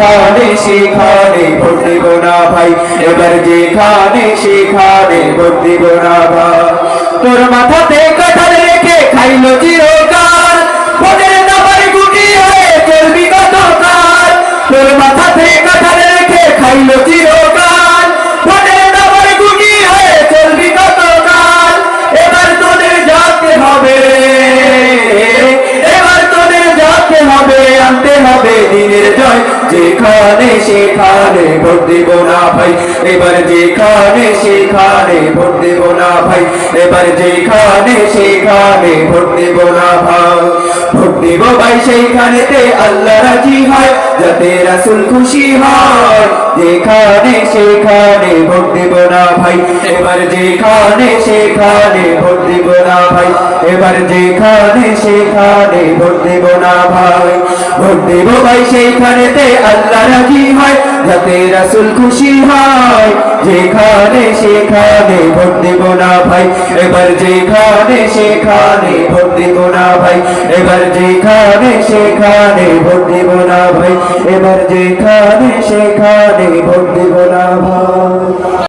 যেখানে সেখানে ভোট দেব না ভাই। এবার যেখানে সেখানে ভোট দেব না ভাই। তোর মাথাতে কথা রেখে খাইলো চিরকাল। ভোটের নাম্বার গুটি হয়ে চলবি কতকাল। তোর মাথাতে কথা রেখে খাইলো চিরকাল। যেখানে সেখানে ভোট দেব না ভাই, এবার যেখানে সেখানে ভোট দেব না ভাই, এবার যেখানে সেখানে ভোট দেব না ভাই। ভোট দেব ভাই সেইখানেতে আল্লাহ রাজি হয়, যাতে রাসুল খুশি হয়। যেখানে সেখানে ভোট দেব না ভাই, এবার যেখানে সেখানে ভাই, এবার যেখানে সেখানে ভোট দেব না ভাই। ভোট দেব ভাই, সেইখানেতে আল্লাহ রাজি হয়, যাতে রাসুল খুশি হয়। যেখানে সেখানে ভোট দেব না ভাই, এবার যেখানে সেখানে ভোট দেব না ভাই, এবার যেখানে সেখানে ভোট দেব না ভাই, এবার যেখানে সেখানে ভোট